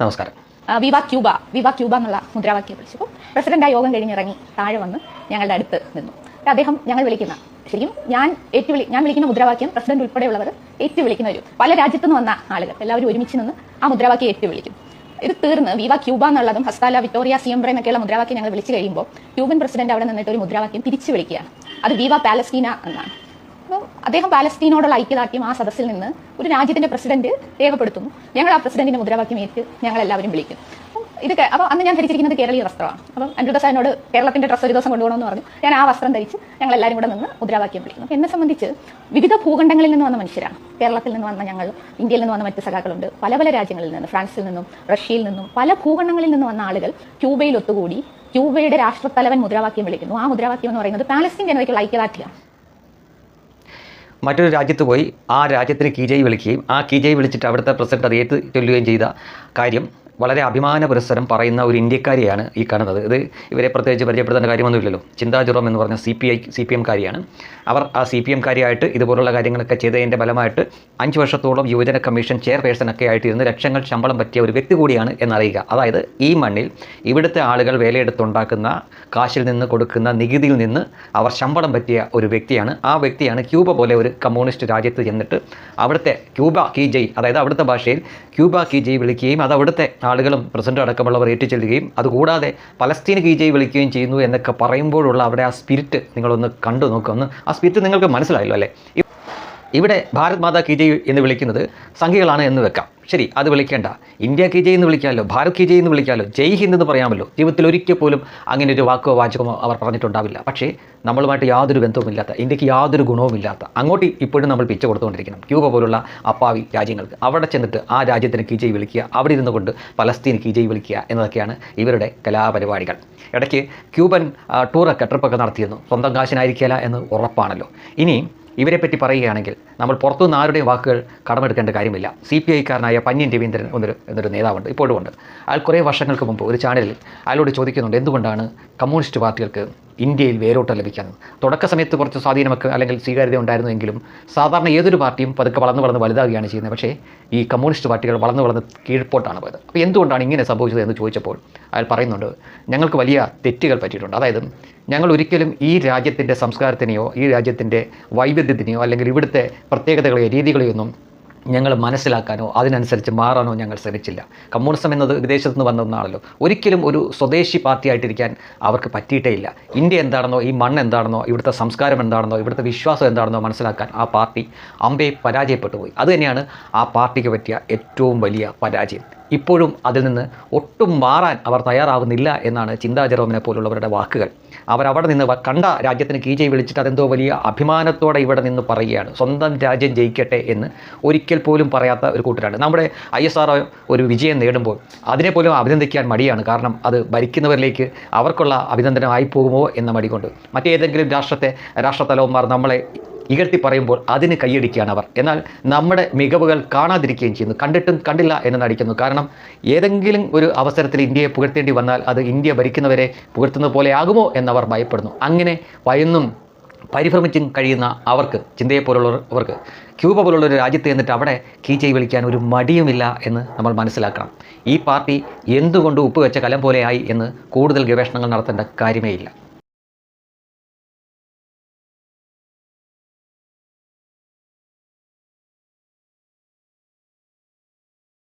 നമസ്കാരം. വിവ ക്യൂബ. വിവ ക്യൂബ എന്നുള്ള മുദ്രാവാക്യം വിളിച്ചപ്പോൾ പ്രസിഡന്റ് ആ യോഗം കഴിഞ്ഞിറങ്ങി താഴെ വന്ന് ഞങ്ങളുടെ അടുത്ത് നിന്നു. അദ്ദേഹം ഞങ്ങൾ വിളിക്കുന്ന ശരിക്കും ഞാൻ ഏറ്റുവിളി ഞാൻ വിളിക്കുന്ന മുദ്രാവാക്യം പ്രസിഡന്റ് ഉൾപ്പെടെയുള്ളവർ ഏറ്റു വിളിക്കുന്ന ഒരു പല രാജ്യത്തു നിന്ന് വന്ന ആളുകൾ എല്ലാവരും ഒരുമിച്ച് നിന്ന് ആ മുദ്രാവാക്യം ഏറ്റു വിളിക്കും ഇത് തീർന്ന് വിവ ക്യൂബ എന്നുള്ളതും ഹസ്താല വിക്ടോറിയ സിയംബ്ര എന്നൊക്കെയുള്ള മുദ്രാവാക്യം ഞങ്ങൾ വിളിച്ചു കഴിയുമ്പോൾ ക്യൂബൻ പ്രസിഡന്റ് അവിടെ നിന്നിട്ട് ഒരു മുദ്രാവാക്യം തിരിച്ചു വിളിക്കുകയാണ്. അത് വിവ പാലസ്തീന എന്നാണ്. അദ്ദേഹം പാലസ്തീനോടുള്ള ഐക്യദാർഢ്യം ആ സദസ്സിൽ നിന്ന് ഒരു രാജ്യത്തിന്റെ പ്രസിഡന്റ് രേഖപ്പെടുത്തുന്നു. ഞങ്ങൾ ആ പ്രസിഡന്റിന്റെ മുദ്രാവാക്യം ഏറ്റ് ഞങ്ങൾ എല്ലാവരും വിളിക്കും ഇത് അപ്പോൾ അന്ന് ഞാൻ ധരിച്ചിരിക്കുന്നത് കേരളീയ വസ്ത്രമാണ് അപ്പം അനുരുദ്ധ സാറിനോട് കേരളത്തിന്റെ ഡ്രസ്സ് ഒരു ദിവസം കൊണ്ടുപോകണമെന്ന് പറഞ്ഞു. ഞാൻ ആ വസ്ത്രം ധരിച്ച് ഞങ്ങൾ എല്ലാവരും കൂടെ നിന്ന് മുദ്രാവാക്യം വിളിക്കുന്നു. എന്നെ സംബന്ധിച്ച് വിവിധ ഭൂഖണ്ഡങ്ങളിൽ നിന്ന് വന്ന മനുഷ്യരാണ്. കേരളത്തിൽ നിന്ന് വന്ന ഞങ്ങൾ ഇന്ത്യയിൽ നിന്ന് വന്ന മറ്റ് സഖാക്കളുണ്ട്. പല പല രാജ്യങ്ങളിൽ നിന്ന് ഫ്രാൻസിൽ നിന്നും റഷ്യയിൽ നിന്നും പല ഭൂഖണ്ഡങ്ങളിൽ നിന്ന് വന്ന ആളുകൾ ക്യൂബയിൽ ഒത്തുകൂടി ക്യൂബയുടെ രാഷ്ട്രത്തലവൻ മുദ്രാവാക്യം വിളിക്കുന്നു. ആ മുദ്രാവാക്യം എന്ന് പറയുന്നത് പാലസ്തീൻ ജനതയ്ക്കുള്ള ഐക്യദാർഢ്യമാണ്. മറ്റൊരു രാജ്യത്ത് പോയി ആ രാജ്യത്തിന് കീജൈ വിളിക്കുകയും ആ കീജൈ വിളിച്ചിട്ട് അവിടുത്തെ പ്രസിഡന്റ് അത് ഏറ്റു ചൊല്ലുകയും ചെയ്ത കാര്യം വളരെ അഭിമാന പുരസ്സരം പറയുന്ന ഒരു ഇന്ത്യക്കാരിയാണ് ഈ കാണുന്നത്. ഇത് ഇവരെ പ്രത്യേകിച്ച് പരിചയപ്പെടുത്തേണ്ട കാര്യമൊന്നുമില്ലല്ലോ. ചിന്താ ജുറം എന്ന് പറഞ്ഞ C P I C P എംകാരിയാണ് അവർ ആ സി പി എംകാരിയായിട്ട് ഇതുപോലുള്ള കാര്യങ്ങളൊക്കെ ചെയ്തതിന്റെ ഫലമായിട്ട് അഞ്ച് വർഷത്തോളം യുവജന കമ്മീഷൻ ചെയർപേഴ്സൺ ഒക്കെ ആയിട്ട് ഇരുന്ന് ലക്ഷങ്ങൾ ശമ്പളം പറ്റിയ ഒരു വ്യക്തി കൂടിയാണ് എന്നറിയുക. അതായത് ഈ മണ്ണിൽ ഇവിടുത്തെ ആളുകൾ വേലയെടുത്തുണ്ടാക്കുന്ന കാശിൽ നിന്ന് കൊടുക്കുന്ന നികുതിയിൽ നിന്ന് അവർ ശമ്പളം പറ്റിയ ഒരു വ്യക്തിയാണ്. ആ വ്യക്തിയാണ് ക്യൂബ പോലെ ഒരു കമ്മ്യൂണിസ്റ്റ് രാജ്യത്ത് ചെന്നിട്ട് അവിടുത്തെ ക്യൂബ കീ അതായത് അവിടുത്തെ ഭാഷയിൽ ക്യൂബ കീ ജയ് വിളിക്കുകയും അത് അവിടുത്തെ ആളുകളും പ്രസിഡന്റ് അടക്കമുള്ളവർ ഏറ്റുചൊല്ലുകയും അതുകൂടാതെ പലസ്തീൻ കീ ജയ് വിളിക്കുകയും ചെയ്യുന്നു എന്നൊക്കെ പറയുമ്പോഴുള്ള അവിടെ ആ സ്പിരിറ്റ് നിങ്ങളൊന്ന് കണ്ടു നോക്കുക ഒന്ന് ആ സ്പിരിറ്റ് നിങ്ങൾക്ക് മനസ്സിലായല്ലോ അല്ലേ? ഇവിടെ ഭാരത് മാതാ കി ജയ് എന്ന് വിളിക്കുന്നത് സംഖ്യകളാണ് എന്ന് വെക്കാം. ശരി അത് വിളിക്കേണ്ട. ഇന്ത്യ കി ജയ് എന്ന് വിളിക്കാമല്ലോ ഭാരത് കി ജയ് എന്ന് വിളിക്കാമല്ലോ ജയ് ഹിന്ദ് എന്ന് പറയാമല്ലോ. ജീവിതത്തിൽ ഒരിക്കൽ പോലും അങ്ങനെ ഒരു വാക്കോ വാചകമോ അവർ പറഞ്ഞിട്ടുണ്ടാവില്ല. പക്ഷേ നമ്മളുമായിട്ട് യാതൊരു ബന്ധവുമില്ലാത്ത ഇന്ത്യയ്ക്ക് യാതൊരു ഗുണവുമില്ലാത്ത അങ്ങോട്ട് ഇപ്പോഴും നമ്മൾ പിച്ച കൊടുത്തുകൊണ്ടിരിക്കണം. ക്യൂബ പോലുള്ള അപ്പാവി രാജ്യങ്ങൾക്ക് അവിടെ ചെന്നിട്ട് ആ രാജ്യത്തിന് കി ജയ് വിളിക്കുക അവിടെ ഇരുന്നു കൊണ്ട് പലസ്തീൻ കി ജയ് വിളിക്കുക എന്നതൊക്കെയാണ് ഇവരുടെ കലാപരിപാടികൾ. ഇടയ്ക്ക് ക്യൂബൻ ടൂറൊക്കെ ട്രിപ്പൊക്കെ നടത്തിയിരുന്നു. സ്വന്തം കാശിനായിരിക്കില്ല എന്ന് ഉറപ്പാണല്ലോ. ഇനി ഇവരെപ്പറ്റി പറയുകയാണെങ്കിൽ നമ്മൾ പുറത്തുനിന്ന് ആരുടെയും വാക്കുകൾ കടമെടുക്കേണ്ട കാര്യമില്ല. സി പി ഐക്കാരനായ പന്യൻ രവീന്ദ്രൻ എന്നൊരു എന്നൊരു നേതാവുണ്ട് ഇപ്പോഴും ഉണ്ട് അയാൾ കുറേ വർഷങ്ങൾക്ക് മുമ്പ് ഒരു ചാനലിൽ അയാളോട് ചോദിക്കുന്നുണ്ട് എന്തുകൊണ്ടാണ് കമ്മ്യൂണിസ്റ്റ് പാർട്ടികൾക്ക് ഇന്ത്യയിൽ വേരോട്ടം ലഭിക്കുന്നത് തുടക്ക സമയത്ത് കുറച്ച് സ്വാധീനമൊക്കെ അല്ലെങ്കിൽ സ്വീകാര്യത ഉണ്ടായിരുന്നെങ്കിലും സാധാരണ ഏതൊരു പാർട്ടിയും പതുക്കെ വളർന്ന് വളർന്ന് വലുതാവുകയാണ് ചെയ്യുന്നത്. പക്ഷേ ഈ കമ്മ്യൂണിസ്റ്റ് പാർട്ടികൾ വളർന്ന് വളർന്ന് കീഴ്പോട്ടാണ് പോയത്. അപ്പോൾ എന്തുകൊണ്ടാണ് ഇങ്ങനെ സംഭവിച്ചത് എന്ന് ചോദിച്ചപ്പോൾ അയാൾ പറയുന്നുണ്ട് ഞങ്ങൾക്ക് വലിയ തെറ്റുകൾ പറ്റിയിട്ടുണ്ട്. അതായത് ഞങ്ങൾ ഒരിക്കലും ഈ രാജ്യത്തിന്റെ സംസ്കാരത്തിനെയോ ഈ രാജ്യത്തിന്റെ വൈവിധ്യത്തിനെയോ അല്ലെങ്കിൽ ഇവിടുത്തെ പ്രത്യേകതകളെയോ രീതികളെയോ ഒന്നും ഞങ്ങൾ മനസ്സിലാക്കാനോ അതിനനുസരിച്ച് മാറാനോ ഞങ്ങൾ ശ്രമിച്ചില്ല. കമ്മ്യൂണിസം എന്നത് വിദേശത്തു നിന്ന് വന്ന ഒന്നാണല്ലോ. ഒരിക്കലും ഒരു സ്വദേശി പാർട്ടിയായിട്ടിരിക്കാൻ അവർക്ക് പറ്റിയിട്ടേ ഇല്ല. ഇന്ത്യ എന്താണെന്നോ ഈ മണ്ണ് എന്താണെന്നോ ഇവിടുത്തെ സംസ്കാരം എന്താണെന്നോ ഇവിടുത്തെ വിശ്വാസം എന്താണെന്നോ മനസ്സിലാക്കാൻ ആ പാർട്ടി അമ്പയെ പരാജയപ്പെട്ടു പോയി. അതുതന്നെയാണ് ആ പാർട്ടിക്ക് പറ്റിയ ഏറ്റവും വലിയ പരാജയം. ഇപ്പോഴും അതിൽ നിന്ന് ഒട്ടും മാറാൻ അവർ തയ്യാറാവുന്നില്ല എന്നാണ് ചിന്താ പോലുള്ളവരുടെ വാക്കുകൾ. അവർ അവിടെ നിന്ന് കണ്ട രാജ്യത്തിന് കീജയ് വിളിച്ചിട്ട് അതെന്തോ വലിയ അഭിമാനത്തോടെ ഇവിടെ നിന്ന് പറയുകയാണ്. സ്വന്തം രാജ്യം ജയിക്കട്ടെ എന്ന് ഒരിക്കൽ പോലും പറയാത്ത ഒരു കൂട്ടരാണ്. നമ്മുടെ ഐ എസ് ആർ ഒരു വിജയം നേടുമ്പോൾ അതിനെ പോലും അഭിനന്ദിക്കാൻ മടിയാണ്. കാരണം അത് ഭരിക്കുന്നവരിലേക്ക് അവർക്കുള്ള അഭിനന്ദനമായി പോകുമോ എന്ന മടി കൊണ്ട് മറ്റേതെങ്കിലും രാഷ്ട്രത്തെ രാഷ്ട്രതലവന്മാർ നമ്മളെ ഇകഴ്ത്തി പറയുമ്പോൾ അതിന് കൈയടിക്കുകയാണ് അവർ. എന്നാൽ നമ്മുടെ മികവുകൾ കാണാതിരിക്കുകയും ചെയ്യുന്നു. കണ്ടിട്ടും കണ്ടില്ല എന്ന് നടിക്കുന്നു. കാരണം ഏതെങ്കിലും ഒരു അവസരത്തിൽ ഇന്ത്യയെ പുകഴ്ത്തേണ്ടി വന്നാൽ അത് ഇന്ത്യ ഭരിക്കുന്നവരെ പുകഴ്ത്തുന്നത് പോലെ ആകുമോ എന്നവർ ഭയപ്പെടുന്നു. അങ്ങനെ ഭയന്നും പരിഭ്രമിച്ചും കഴിയുന്ന അവർക്ക് ചിന്തയെ പോലുള്ളവർക്ക് ക്യൂബ പോലുള്ള ഒരു രാജ്യത്ത് എന്നിട്ട് അവിടെ കീച്ചൈ വിളിക്കാൻ ഒരു മടിയുമില്ല എന്ന് നമ്മൾ മനസ്സിലാക്കണം. ഈ പാർട്ടി എന്തുകൊണ്ട് ഉപ്പ് വെച്ച കലം പോലെയായി എന്ന് കൂടുതൽ ഗവേഷണങ്ങൾ നടത്തേണ്ട കാര്യമേ ഇല്ല